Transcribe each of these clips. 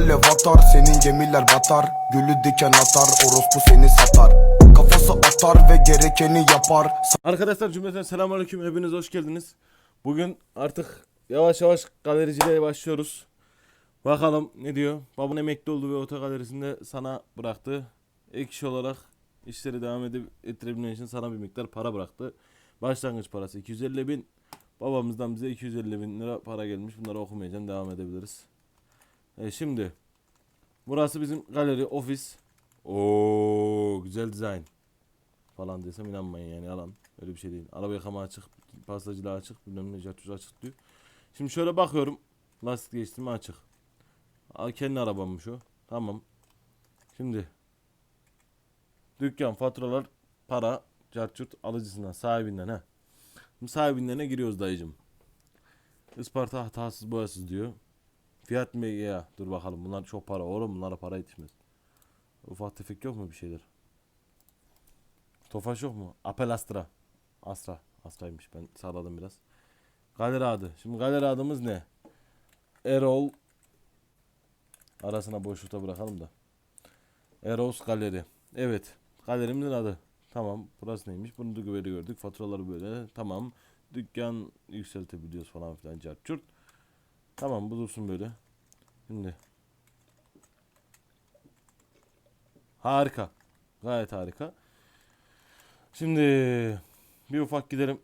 alev atar Senin gemiler batar Gülü diken atar Orospu seni satar Kafası atar ve gerekeni yapar Arkadaşlar cümleten selamünaleyküm hepiniz hoş geldiniz. Bugün artık yavaş yavaş galericiliğe başlıyoruz. Bakalım ne diyor. Babun emekli oldu ve oto galerisinde sana bıraktı. Ek iş olarak işleri devam edip ettirebilmen için sana bir miktar para bıraktı. Başlangıç parası 250 bin. Babamızdan bize 250 bin lira para gelmiş. Bunları okumayacağım devam edebiliriz. E şimdi burası bizim galeri ofis. Oo güzel dizayn falan desem inanmayın yani yalan. Öyle bir şey değil. Araba yıkama açık, pastacılığa açık, bilmem ne cartüz açık diyor. Şimdi şöyle bakıyorum. Lastik değiştirme açık. Aa, kendi arabammış o. Tamam. Şimdi dükkan, faturalar, para, cartürt alıcısından, sahibinden ha. Şimdi sahibinden giriyoruz dayıcım. Isparta hatasız boyasız diyor. Fiyat mı ya? Dur bakalım bunlar çok para oğlum bunlara para yetişmez. Ufak tefek yok mu bir şeyler? Tofaş yok mu? Apel Astra. Astra. Astra'ymış. Ben sağladım biraz. Galeri adı. Şimdi galeri adımız ne? Erol. Arasına boşlukta bırakalım da. Eros Galeri. Evet. Galerimizin adı. Tamam. Burası neymiş? Bunu da böyle gördük. Faturaları böyle. Tamam. Dükkan yükseltebiliyoruz falan filan. Cart. Tamam bu dursun böyle. Şimdi. Harika. Gayet harika. Şimdi bir ufak gidelim.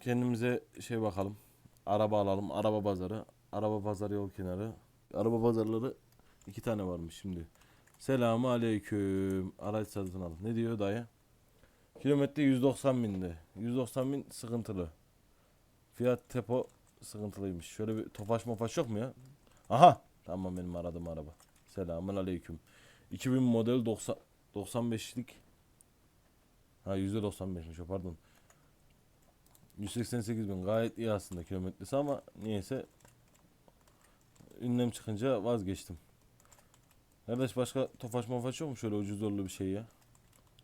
Kendimize şey bakalım. Araba alalım. Araba pazarı. Araba pazarı yol kenarı. Araba pazarları iki tane varmış şimdi. Selamu aleyküm. Araç satın al. Ne diyor dayı? Kilometre 190 binde. 190 bin sıkıntılı. Fiyat tepo sıkıntılıymış. Şöyle bir tofaş mofaş yok mu ya? Aha. Tamam benim aradığım araba. Selamun aleyküm. 2000 model 90 95'lik Ha %95'miş o pardon. 188 bin gayet iyi aslında kilometresi ama niyeyse ünlem çıkınca vazgeçtim. Kardeş başka tofaş mofaş yok mu şöyle ucuz zorlu bir şey ya?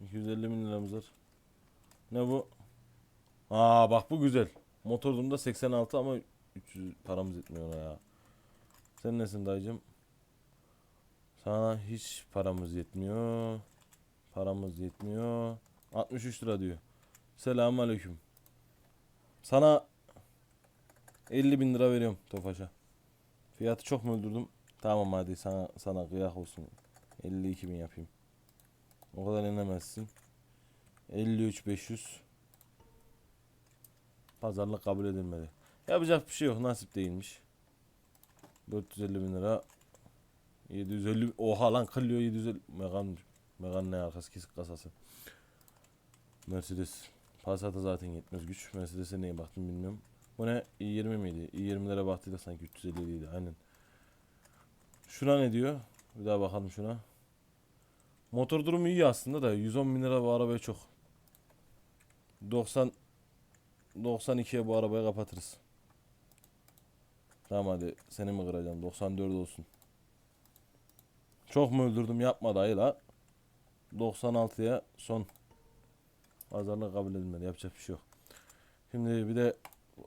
250 bin liramız var. Ne bu? Aa bak bu güzel. Motor durumda 86 ama 300 paramız yetmiyor ona ya. Sen nesin dayıcım? Sana hiç paramız yetmiyor. Paramız yetmiyor. 63 lira diyor. Selamun aleyküm. Sana 50 bin lira veriyorum Tofaş'a. Fiyatı çok mu öldürdüm? Tamam hadi sana sana kıyak olsun. 52 bin yapayım. O kadar inemezsin. 53 500. Pazarlık kabul edilmedi. Yapacak bir şey yok. Nasip değilmiş. 450 bin lira. 750 oha lan Clio 750 Megan Megan ne arkası kesik kasası. Mercedes. Passat'a zaten yetmez güç. Mercedes'e neye baktım bilmiyorum. Bu ne? i20 miydi? i20'lere baktıydık sanki 350 idi. Aynen. Şuna ne diyor? Bir daha bakalım şuna. Motor durumu iyi aslında da 110 bin lira bu arabaya çok. 90 92'ye bu arabayı kapatırız. Tamam hadi seni mi kıracağım 94 olsun. Çok mu öldürdüm yapma dayı la. 96'ya son. Pazarlık kabul edilmedi. Yapacak bir şey yok. Şimdi bir de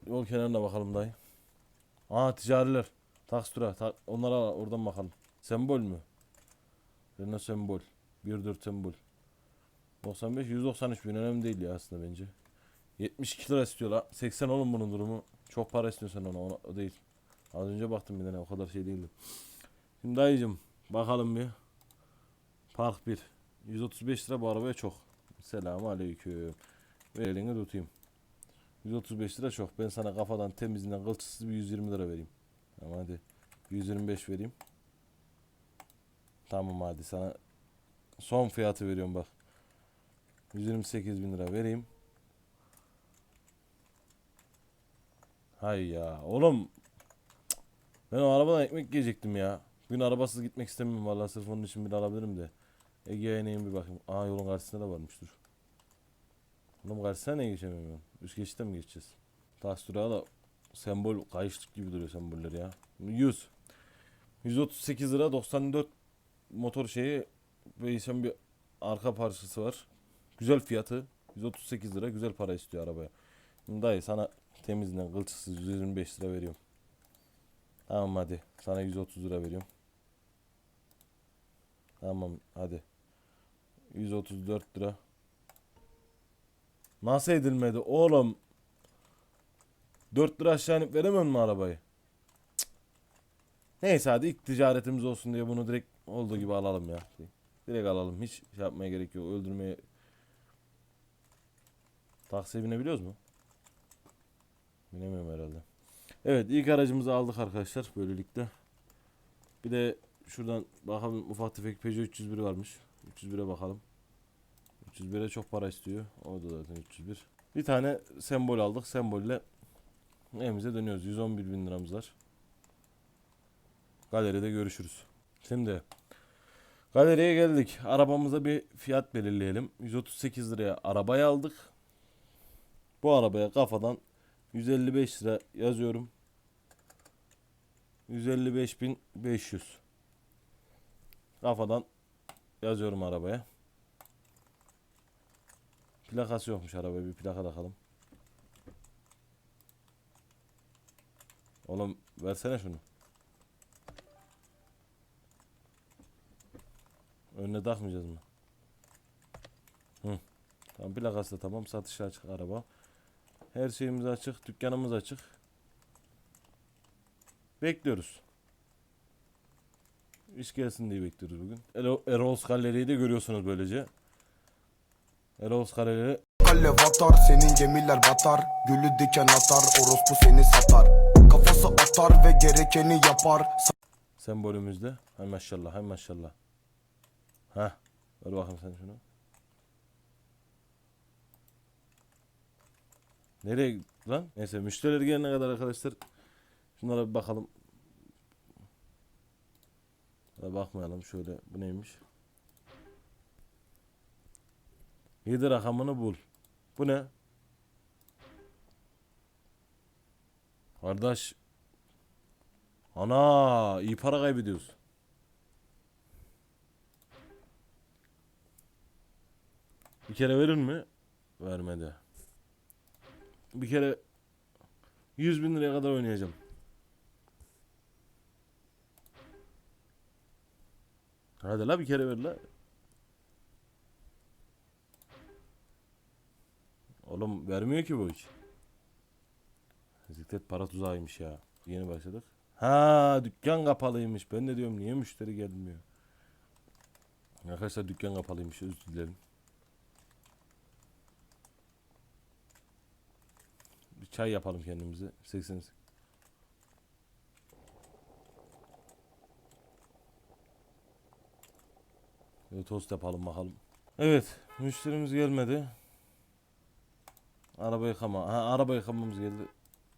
yol kenarına bakalım dayı. Aa ticariler. Takstura. Ta onlara oradan bakalım. Sembol mü? Renault sembol. 1.4 sembol. 95 193 bin önemli değil ya aslında bence. 72 lira istiyor la. 80 oğlum bunun durumu. Çok para istiyorsun ona, ona o değil. Az önce baktım bir tane o kadar şey değildi. Şimdi dayıcım bakalım bir. Park 1. 135 lira bu arabaya çok. Selamun aleyküm. Ver elini tutayım. 135 lira çok. Ben sana kafadan temizinden kılçısız bir 120 lira vereyim. Tamam hadi. 125 vereyim. Tamam hadi sana son fiyatı veriyorum bak. 128 bin lira vereyim. Hay ya oğlum. Ben o arabadan ekmek yiyecektim ya. Bugün arabasız gitmek istemiyorum vallahi sırf onun için bir alabilirim de. Ege'ye ineyim bir bakayım. Aa yolun karşısında da varmış dur. Oğlum karşısına niye geçemiyorum ben? Üst geçitten mi geçeceğiz? Taş durağı da sembol kayışlık gibi duruyor semboller ya. 100. 138 lira 94 motor şeyi ve bir arka parçası var. Güzel fiyatı. 138 lira güzel para istiyor arabaya. Dayı sana temizden kılçıksız 125 lira veriyorum. Tamam hadi. Sana 130 lira veriyorum. Tamam hadi. 134 lira. Nasıl edilmedi oğlum? 4 lira aşağı inip veremem mi arabayı? Cık. Neyse hadi ilk ticaretimiz olsun diye bunu direkt olduğu gibi alalım ya. Direkt alalım. Hiç şey yapmaya gerek yok. Öldürmeye... Taksiye binebiliyoruz mu? Binemiyorum herhalde. Evet ilk aracımızı aldık arkadaşlar böylelikle. Bir de şuradan bakalım ufak tefek Peugeot 301 varmış. 301'e bakalım. 301'e çok para istiyor. O da zaten 301. Bir tane sembol aldık. Sembolle evimize dönüyoruz. 111 bin liramız var. Galeride görüşürüz. Şimdi galeriye geldik. Arabamıza bir fiyat belirleyelim. 138 liraya arabayı aldık. Bu arabaya kafadan 155 lira yazıyorum. 155.500 Kafadan yazıyorum arabaya. Plakası yokmuş arabaya bir plaka takalım. Oğlum versene şunu. Önüne takmayacağız mı? Hı. Tamam plakası da tamam. Satışa açık araba. Her şeyimiz açık. Dükkanımız açık. Bekliyoruz. İş gelsin diye bekliyoruz bugün. Ero- Eros Galeri'yi de görüyorsunuz böylece. Eros Galeri Kale vatar senin gemiler batar Gülü diken atar orospu seni satar Kafası atar ve gerekeni yapar sembolümüzde. Hay maşallah, hay maşallah. Ha, ver bakayım sen şunu. Nereye lan? Neyse müşteriler gelene kadar arkadaşlar şunlara bir bakalım. Şuna bakmayalım şöyle bu neymiş? 7 rakamını bul. Bu ne? Kardeş Ana iyi para kaybediyoruz. Bir kere verir mi? Vermedi. Bir kere 100 bin liraya kadar oynayacağım. Hadi la bir kere ver la. Oğlum vermiyor ki bu hiç. Zikret para tuzağıymış ya. Yeni başladık. Ha dükkan kapalıymış. Ben de diyorum niye müşteri gelmiyor. Arkadaşlar dükkan kapalıymış. Özür dilerim. Çay yapalım kendimize. 80 Bir tost yapalım bakalım. Evet, müşterimiz gelmedi. Araba yıkama. Ha, araba yıkamamız geldi.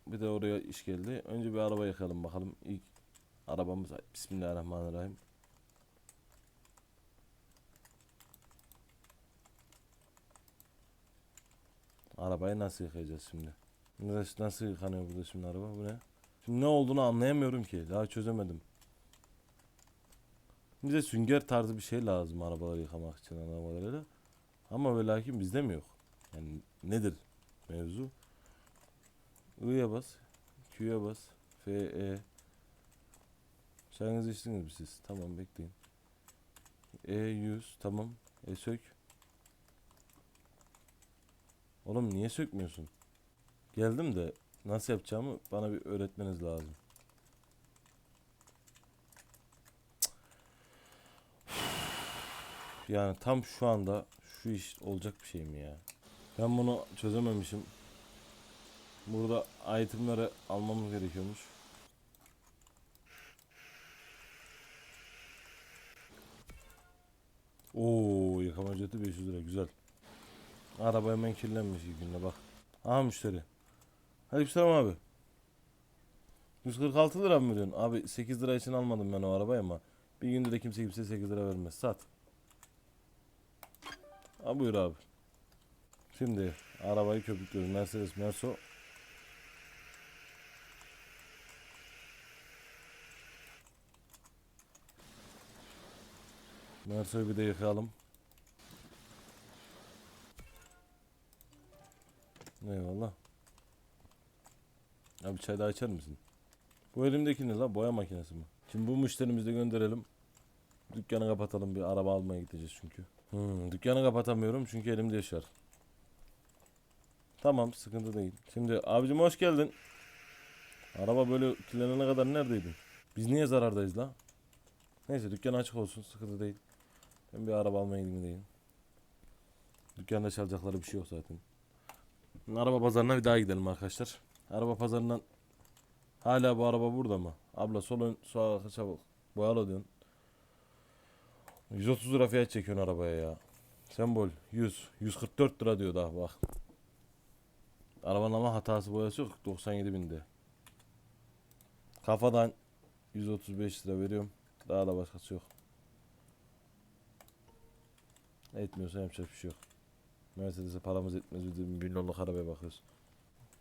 Bir de oraya iş geldi. Önce bir araba yıkayalım bakalım. İlk arabamız. Bismillahirrahmanirrahim. Arabayı nasıl yıkayacağız şimdi? Nasıl, nasıl yıkanıyor burada şimdi araba? Bu ne? Şimdi ne olduğunu anlayamıyorum ki. Daha çözemedim. Bize sünger tarzı bir şey lazım arabaları yıkamak için arabaları. Ama ve lakin bizde mi yok? Yani nedir mevzu? I'ya bas. Q'ya bas. F, E. Çayınızı içtiniz mi siz? Tamam bekleyin. E 100 tamam. E sök. Oğlum niye sökmüyorsun? Geldim de nasıl yapacağımı bana bir öğretmeniz lazım. Yani tam şu anda şu iş olacak bir şey mi ya? Ben bunu çözememişim. Burada itemleri almamız gerekiyormuş. Oo, yıkama ücreti 500 lira güzel. Araba hemen kirlenmiş ilk günde bak. Aha müşteri. Aleykümselam abi. 146 lira mı veriyorsun? Abi 8 lira için almadım ben o arabayı ama bir günde de kimse kimse 8 lira vermez. Sat. Ha buyur abi. Şimdi arabayı köpüklüyoruz. Mercedes Merso. Merso'yu bir de yıkayalım. Eyvallah. Abi çay daha içer misin? Bu elimdeki ne la? Boya makinesi mi? Şimdi bu müşterimizi de gönderelim. Dükkanı kapatalım bir araba almaya gideceğiz çünkü. Hmm, dükkanı kapatamıyorum çünkü elimde yaşar. Tamam sıkıntı değil. Şimdi abicim hoş geldin. Araba böyle kirlenene kadar neredeydin? Biz niye zarardayız la? Neyse dükkan açık olsun sıkıntı değil. Ben bir araba almaya gideyim. Dükkanda çalacakları bir şey yok zaten. Araba pazarına bir daha gidelim arkadaşlar. Araba pazarından hala bu araba burada mı? Abla sol ön sağ arka çabuk. Boyalı diyorsun. 130 lira fiyat çekiyorsun arabaya ya. Sembol 100. 144 lira diyor daha bak. Arabanın ama hatası boyası yok. 97 binde. Kafadan 135 lira veriyorum. Daha da başkası yok. Etmiyorsa yapacak bir şey yok. Mercedes'e paramız etmez. Bir milyonluk arabaya bakıyoruz.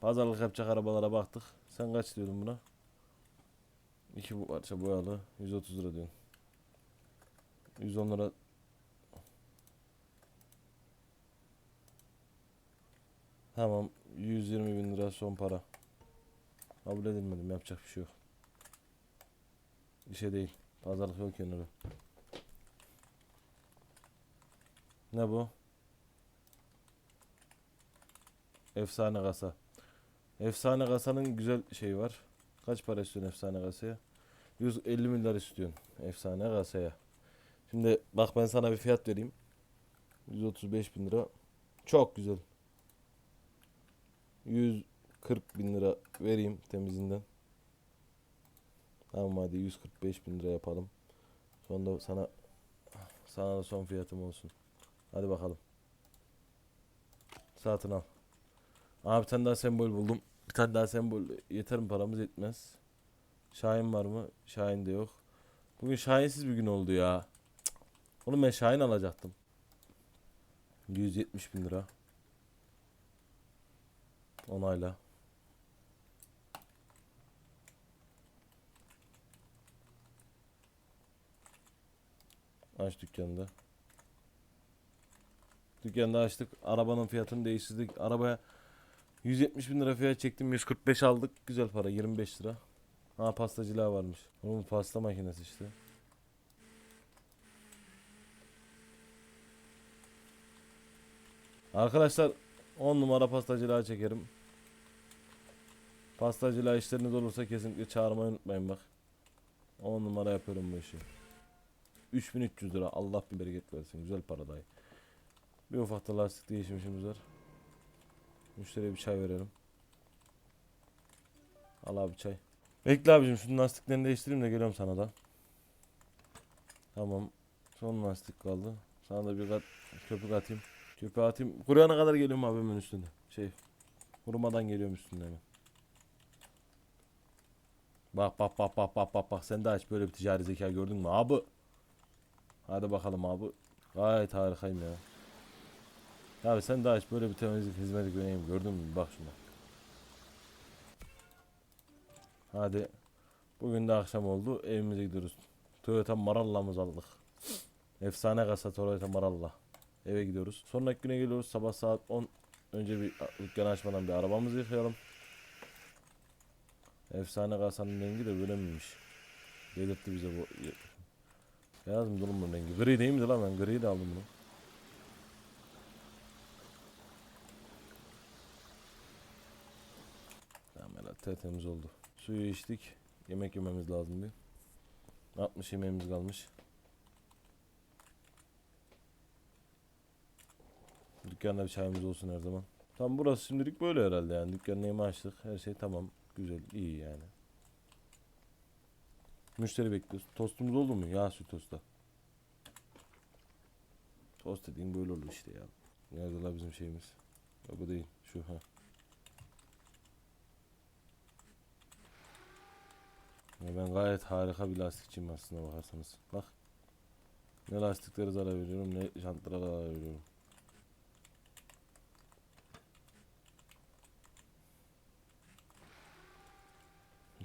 Pazarlık yapacak arabalara baktık. Sen kaç diyordun buna? İki bu parça boyalı. 130 lira diyorsun. 110 lira. Tamam. 120 bin lira son para. Kabul edilmedim. Yapacak bir şey yok. Bir şey değil. Pazarlık yok kenara. Ne bu? Efsane kasa. Efsane kasanın güzel şeyi var. Kaç para istiyorsun efsane kasaya? 150 milyar istiyorsun efsane kasaya. Şimdi bak ben sana bir fiyat vereyim. 135 bin lira. Çok güzel. 140 bin lira vereyim temizinden. Tamam hadi 145 bin lira yapalım. Sonra sana sana da son fiyatım olsun. Hadi bakalım. Satın al. Abi bir tane daha sembol buldum. Bir tane daha sembol yeter mi paramız yetmez. Şahin var mı? Şahin de yok. Bugün Şahinsiz bir gün oldu ya. Cık. Oğlum ben Şahin alacaktım. 170 bin lira. Onayla. Aç dükkanı Dükkanda açtık. Arabanın fiyatını değiştirdik. Arabaya 170 bin lira fiyat çektim. 145 aldık. Güzel para. 25 lira. Ha pastacılığa varmış. Oğlum pasta makinesi işte. Arkadaşlar 10 numara pastacılığa çekerim. Pastacılığa işleriniz olursa kesinlikle çağırmayı unutmayın bak. 10 numara yapıyorum bu işi. 3300 lira. Allah bir bereket versin. Güzel para dayı. Bir ufak da lastik değişmişimiz var. Müşteriye bir çay verelim. Al abi çay. Bekle abicim şunun lastiklerini değiştireyim de geliyorum sana da. Tamam. Son lastik kaldı. Sana da bir kat köpük atayım. Köpüğü atayım. Kuruyana kadar geliyorum abi hemen üstünde. Şey. Kurumadan geliyorum üstünde hemen. Bak bak bak bak bak bak bak sen de aç böyle bir ticari zeka gördün mü abi? Hadi bakalım abi. Gayet harikayım ya. Abi sen daha hiç böyle bir temizlik hizmeti göreyim gördün mü? Bak şuna. Hadi. Bugün de akşam oldu. Evimize gidiyoruz. Toyota Maralla'mızı aldık. Efsane kasa Toyota Maralla. Eve gidiyoruz. Sonraki güne geliyoruz. Sabah saat 10. Önce bir dükkanı açmadan bir arabamızı yıkayalım. Efsane kasanın rengi de böyle miymiş? Belirtti bize bu. Beyaz mı bunun rengi? Gri değil miydi lan ben gri de aldım bunu. Tertemiz oldu. Suyu içtik. Yemek yememiz lazım bir. 60 yemeğimiz kalmış. Dükkanda bir çayımız olsun her zaman. Tam burası şimdilik böyle herhalde yani. Dükkanın yemi açtık. Her şey tamam. Güzel, iyi yani. Müşteri bekliyoruz. Tostumuz oldu mu? Yağ süt tosta. Tost dediğin böyle olur işte ya. Nerede la bizim şeyimiz? Yok bu değil. Şu ha. Ya ben gayet harika bir lastikçiyim aslında bakarsanız. Bak. Ne lastikleri zarar veriyorum ne jantlara zarar veriyorum.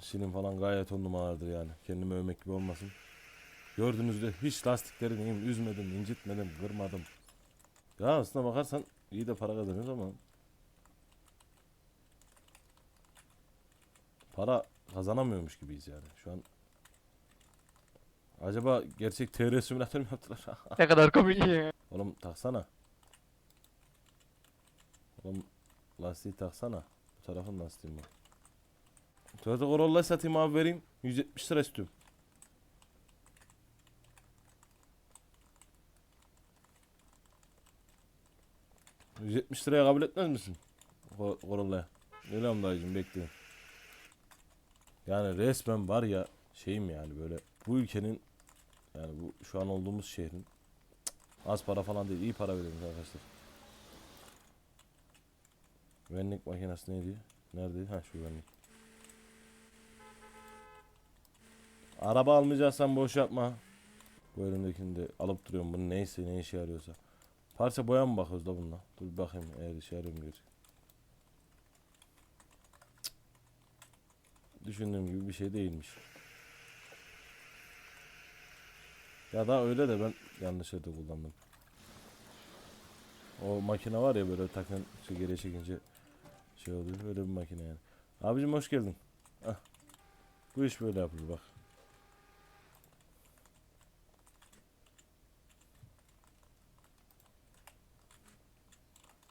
Silim falan gayet on numaradır yani. Kendimi övmek gibi olmasın. Gördüğünüzde hiç lastikleri diyeyim üzmedim, incitmedim, kırmadım. Ya aslına bakarsan iyi de para kazanıyoruz ama para kazanamıyormuş gibiyiz yani. Şu an Acaba gerçek TR simülatör mü yaptılar? Ne kadar komik ya. Oğlum taksana. Oğlum lastiği taksana. Bu tarafın lastiği bu. Toyota Corolla satayım abi vereyim. 170 lira istiyorum. ...170 liraya kabul etmez misin? Corolla'ya. Geliyorum dayıcım bekleyin. Yani resmen var ya şeyim yani böyle bu ülkenin yani bu şu an olduğumuz şehrin Az para falan değil. iyi para veriyoruz arkadaşlar. Güvenlik makinesi neydi? Neredeydi? Ha şu güvenlik. Araba almayacaksan boş yapma. Bu elimdekini de alıp duruyorum. Bunu neyse ne işe yarıyorsa. Parça boya mı bakıyoruz da bununla? Dur bakayım eğer işe yarıyor mu gerçekten. Düşündüğüm gibi bir şey değilmiş. Ya da öyle de ben yanlış yerde kullandım. O makine var ya böyle takın şu geriye çekince şey oluyor. Öyle bir makine yani. Abicim hoş geldin. Hah. Bu iş böyle yapılır bak.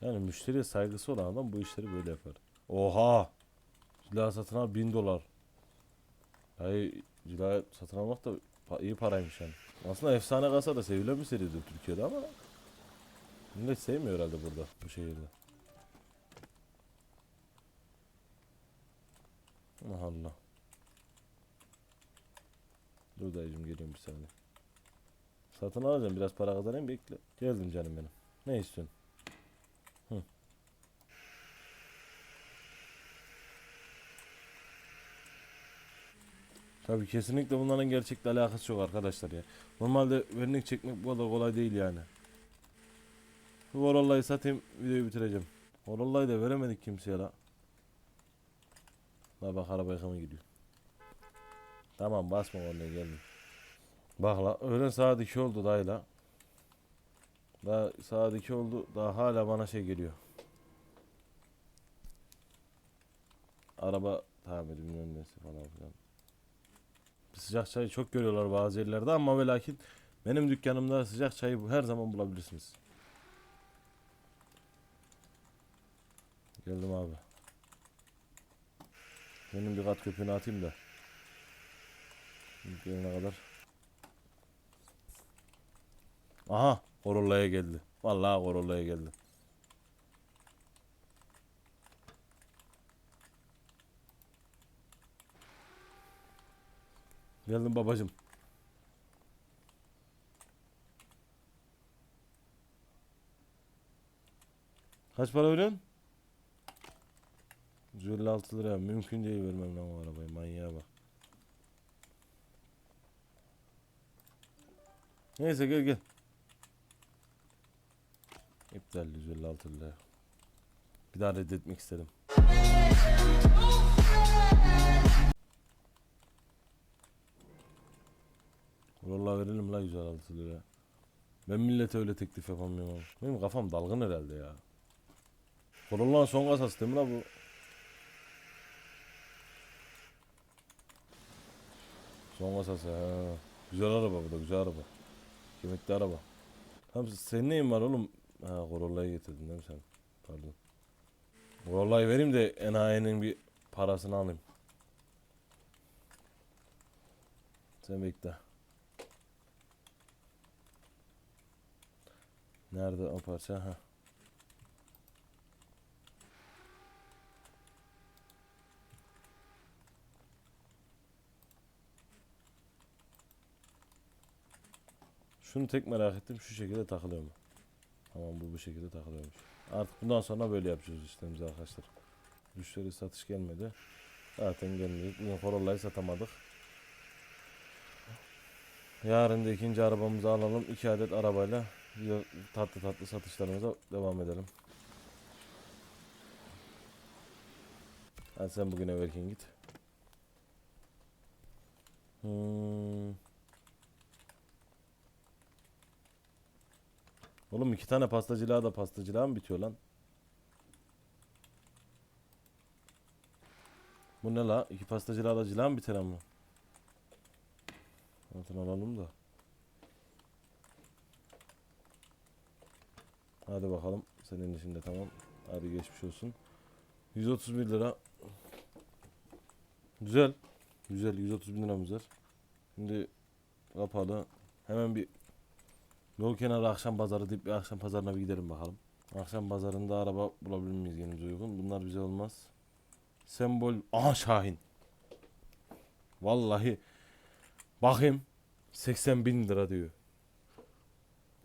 Yani müşteriye saygısı olan adam bu işleri böyle yapar. Oha! Cila satın al 1000 dolar. Hayır cila satın almak da iyi paraymış yani. Aslında efsane kasa da sevilen bir seridir Türkiye'de ama millet sevmiyor herhalde burada bu şehirde. Allah Allah. Dur dayıcım geliyorum bir saniye. Satın alacağım biraz para kazanayım bekle. Geldim canım benim. Ne istiyorsun? Tabii kesinlikle bunların gerçekle alakası yok arkadaşlar ya. Normalde vernik çekmek bu kadar kolay değil yani. Bu Corolla'yı satayım videoyu bitireceğim. Corolla'yı da veremedik kimseye la. La bak araba yakama gidiyor. Tamam basma oraya geldim. Bak la öğlen saat 2 oldu dayla. Daha saat 2 oldu daha hala bana şey geliyor. Araba tamir bilmem nesi falan filan. Sıcak çayı çok görüyorlar bazı yerlerde ama ve lakin benim dükkanımda sıcak çayı her zaman bulabilirsiniz. Geldim abi. Benim bir kat köpüğünü atayım da. Gelene kadar. Aha Corolla'ya geldi. Vallahi Corolla'ya geldi. Geldim babacım. Kaç para veriyorsun? 156 lira. Mümkün değil vermem lan o arabayı. Manyağa bak. Neyse gel gel. İptal 156 lira. Bir daha reddetmek istedim. Vallahi verelim la 156 lira. Ben millete öyle teklif yapamıyorum abi. Benim kafam dalgın herhalde ya. Corolla'nın son kasası değil mi la bu? Son kasası ha. Güzel araba bu da güzel araba. Kemikli araba. Tamam senin neyin var oğlum? Ha Corolla'yı getirdin değil mi sen? Pardon. Corolla'yı vereyim de enayinin bir parasını alayım. Sen bekle. Nerede o parça? Ha. Şunu tek merak ettim şu şekilde takılıyor mu? Tamam bu bu şekilde takılıyormuş. Artık bundan sonra böyle yapacağız işlerimizi arkadaşlar. Müşteri satış gelmedi. Zaten gelmeyecek. Bugün Corolla'yı satamadık. Yarın da ikinci arabamızı alalım. iki adet arabayla tatlı tatlı satışlarımıza devam edelim. Hadi sen bugün evvelkin git. Hmm. Oğlum iki tane pastacılığa da pastacılığa mı bitiyor lan? Bu ne la? İki pastacılığa da cila mı biter ama? Altın alalım da. Hadi bakalım. Senin için de tamam. Hadi geçmiş olsun. 131 lira. Güzel. Güzel. 130 bin liramız var. Şimdi kapalı. Hemen bir yol kenarı akşam pazarı deyip bir akşam pazarına bir gidelim bakalım. Akşam pazarında araba bulabilir miyiz kendimize uygun? Bunlar bize olmaz. Sembol. Aha Şahin. Vallahi bakayım 80 bin lira diyor.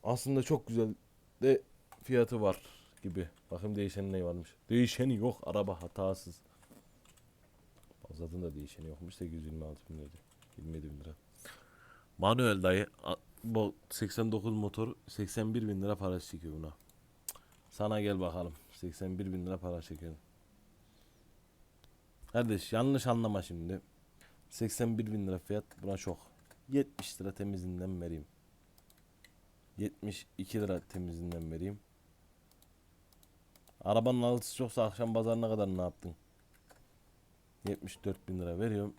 Aslında çok güzel de fiyatı var gibi. Bakayım değişeni ne varmış. Değişeni yok. Araba hatasız. Zaten da değişeni yokmuş. 826 bin lira. 27 bin lira. Manuel dayı. Bu 89 motor 81 bin lira para çekiyor buna. Sana gel bakalım. 81 bin lira para çekiyor. Kardeş yanlış anlama şimdi. 81 bin lira fiyat buna çok. 70 lira temizinden vereyim. 72 lira temizinden vereyim. Arabanın alıcısı çoksa akşam pazarına kadar ne yaptın? 74 bin lira veriyorum.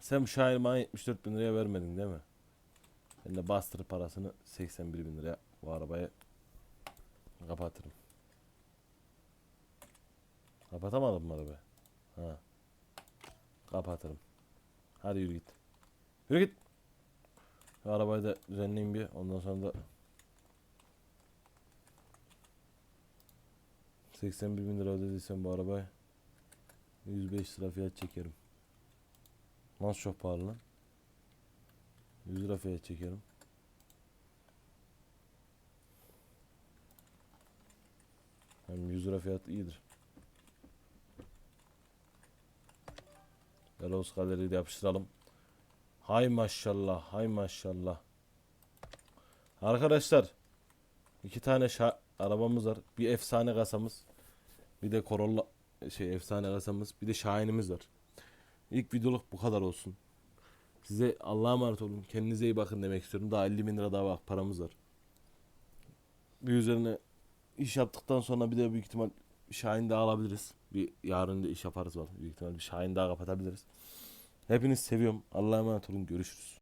Sen şair bana 74 bin liraya vermedin değil mi? Ben de bastır parasını 81 bin liraya bu arabaya kapatırım. Kapatamadım mı arabayı? Ha. Kapatırım. Hadi yürü git. Yürü git. Şu arabayı da düzenleyeyim bir. Ondan sonra da 81 bin lira ödediysem bu arabaya 105 lira fiyat çekerim. Nasıl çok pahalı lan? 100 lira fiyat çekerim. Hem 100 lira fiyat iyidir. Veloz galeriyi de yapıştıralım. Hay maşallah, hay maşallah. Arkadaşlar, iki tane arabamız var. Bir efsane kasamız. Bir de Corolla şey efsane kasamız. Bir de Şahin'imiz var. İlk videoluk bu kadar olsun. Size Allah'a emanet olun. Kendinize iyi bakın demek istiyorum. Daha 50 bin lira daha bak paramız var. Bir üzerine iş yaptıktan sonra bir de büyük ihtimal Şahin daha alabiliriz. Bir yarın da iş yaparız var. Büyük ihtimal bir Şahin daha kapatabiliriz. Hepiniz seviyorum. Allah'a emanet olun. Görüşürüz.